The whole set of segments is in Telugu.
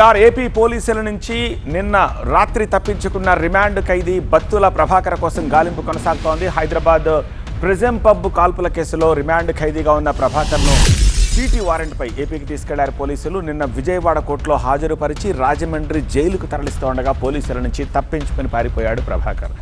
గారు ఏపీ పోలీసుల నుంచి నిన్న రాత్రి తప్పించుకున్న రిమాండ్ ఖైదీ బత్తుల ప్రభాకర్ కోసం గాలింపు కొనసాగుతోంది. హైదరాబాద్ ప్రిజం పబ్ కాల్పుల కేసులో రిమాండ్ ఖైదీగా ఉన్న ప్రభాకర్ను సీటీ వారెంట్పై ఏపీకి తీసుకెళ్ళారు పోలీసులు. నిన్న విజయవాడ కోర్టులో హాజరుపరిచి రాజమండ్రి జైలుకు తరలిస్తుండగా పోలీసుల నుంచి తప్పించుకుని పారిపోయాడు ప్రభాకర్.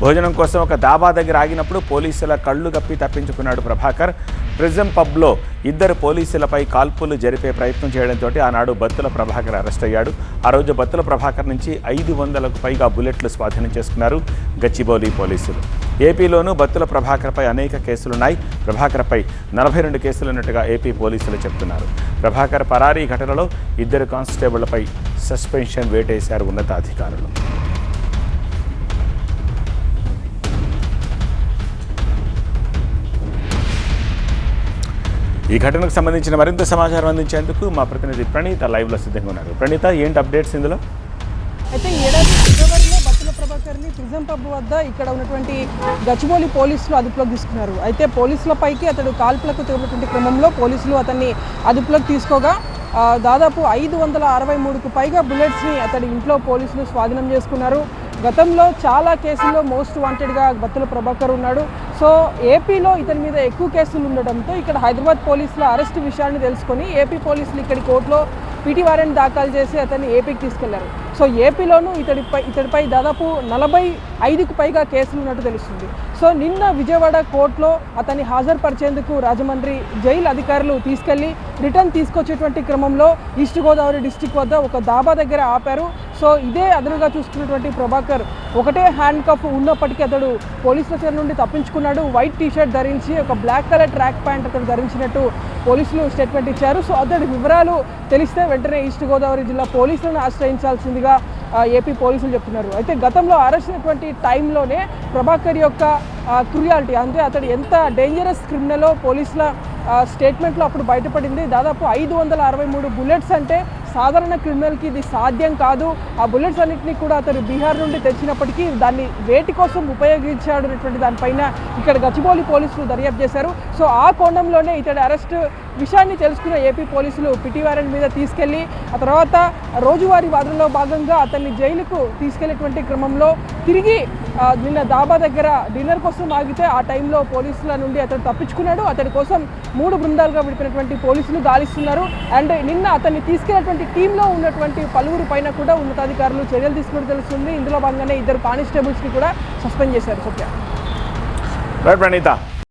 భోజనం కోసం ఒక దాబా దగ్గర ఆగినప్పుడు పోలీసుల కళ్ళు గప్పి తప్పించుకున్నాడు ప్రభాకర్. ప్రిజం పబ్లో ఇద్దరు పోలీసులపై కాల్పులు జరిపే ప్రయత్నం చేయడంతో ఆనాడు బత్తుల ప్రభాకర్ అరెస్ట్ అయ్యాడు. ఆ రోజు బత్తుల ప్రభాకర్ నుంచి ఐదు వందలకు పైగా బుల్లెట్లు స్వాధీనం చేసుకున్నారు గచ్చిబౌలి పోలీసులు. ఏపీలోనూ బత్తుల ప్రభాకర్పై అనేక కేసులున్నాయి. ప్రభాకర్పై నలభై రెండు కేసులు ఉన్నట్టుగా ఏపీ పోలీసులు చెప్తున్నారు. ప్రభాకర్ పరారీ ఘటనలో ఇద్దరు కానిస్టేబుళ్ళపై సస్పెన్షన్ వేటేశారు ఉన్నతాధికారులు. ఈ ఘటనకు సంబంధించిన మరింత సమాచారం అందించేందుకు మా ప్రతినిధి ప్రణీత లైవ్లో సిద్ధంగా ఉన్నారు. ప్రణీత ఏంటి అప్డేట్స్ ఇందులో? అయితే ఏడాది ఫిబ్రవరిలో బత్తుల ప్రభాకర్ని ప్రిజం పబ్ వద్ద ఇక్కడ ఉన్నటువంటి గచ్చిబౌలి పోలీసులు అదుపులోకి తీసుకున్నారు. అయితే పోలీసులపైకి అతడు కాల్పులకు తిరుగుతున్నటువంటి క్రమంలో పోలీసులు అతన్ని అదుపులోకి తీసుకోగా దాదాపు ఐదు వందల అరవై మూడుకు పైగా బుల్లెట్స్ని అతడి ఇంట్లో పోలీసులు స్వాధీనం చేసుకున్నారు. గతంలో చాలా కేసుల్లో మోస్ట్ వాంటెడ్గా బత్తుల ప్రభాకర్ ఉన్నాడు. సో ఏపీలో ఇతని మీద ఎక్కువ కేసులు ఉండడంతో ఇక్కడ హైదరాబాద్ పోలీసుల అరెస్ట్ విషయాన్ని తెలుసుకొని ఏపీ పోలీసులు ఇక్కడి కోర్టులో పిటి వారెంట్ దాఖలు చేసి అతన్ని ఏపీకి తీసుకెళ్ళారు. సో ఏపీలోనూ ఇతడిపై ఇతడిపై దాదాపు నలభై ఐదుకు పైగా కేసులు ఉన్నట్టు తెలుస్తుంది. సో నిన్న విజయవాడ కోర్టులో అతన్ని హాజరుపరిచేందుకు రాజమండ్రి జైలు అధికారులు తీసుకెళ్ళి రిటర్న్ తీసుకొచ్చేటువంటి క్రమంలో ఈస్ట్ గోదావరి డిస్టిక్ వద్ద ఒక దాబా దగ్గర ఆపారు. సో ఇదే అదనంగా చూసుకున్నటువంటి ప్రభాకర్. ఒకటే హ్యాండ్ కఫ్ ఉన్నప్పటికీ అతడు పోలీసుల చేత నుండి తప్పించుకున్నాడు. వైట్ టీషర్ట్ ధరించి ఒక బ్లాక్ కలర్ ట్రాక్ ప్యాంట్ అతడు ధరించినట్టు పోలీసులు స్టేట్మెంట్ ఇచ్చారు. సో అతడి వివరాలు తెలిస్తే వెంటనే ఈస్ట్ గోదావరి జిల్లా పోలీసులను ఆశ్రయించాల్సిందిగా ఏపీ పోలీసులు చెప్తున్నారు. అయితే గతంలో అరెస్ట్ అయినటువంటి టైంలోనే ప్రభాకర్ యొక్క క్రుయాలిటీ అంటే అతడు ఎంత డేంజరస్ క్రిమినలో పోలీసుల స్టేట్మెంట్లో అప్పుడు బయటపడింది. దాదాపు ఐదు వందల అరవై మూడు బుల్లెట్స్ అంటే సాధారణ క్రిమినల్కి ఇది సాధ్యం కాదు. ఆ బుల్లెట్స్ అన్నింటినీ కూడా అతను బీహార్ నుండి తెచ్చినప్పటికీ దాన్ని వేటి కోసం ఉపయోగించాడు అనేటువంటి దానిపైన ఇక్కడ గచ్చిబౌలి పోలీసులు దర్యాప్తు చేశారు. సో ఆ కోణంలోనే ఇతడి అరెస్ట్ విషయాన్ని తెలుసుకున్న ఏపీ పోలీసులు పిటివారెంట్ మీద తీసుకెళ్ళి ఆ తర్వాత రోజువారీ వాదనలో భాగంగా అతన్ని జైలుకు తీసుకెళ్ళేటువంటి క్రమంలో తిరిగి నిన్న దాబా దగ్గర డిన్నర్ కోసం ఆగితే ఆ టైంలో పోలీసుల నుండి అతను తప్పించుకున్నాడు. అతడి కోసం మూడు బృందాలుగా విడిపినటువంటి పోలీసులు గాలిస్తున్నారు. అండ్ నిన్న అతన్ని తీసుకెళ్ళినటువంటి టీంలో ఉన్నటువంటి పలువురు పైన కూడా ఉన్నతాధికారులు చర్యలు తీసుకున్నట్టు తెలుస్తుంది. ఇందులో భాగంగానే ఇద్దరు కానిస్టేబుల్స్ని కూడా సస్పెండ్ చేశారు. సత్య. రైట్ ప్రణీత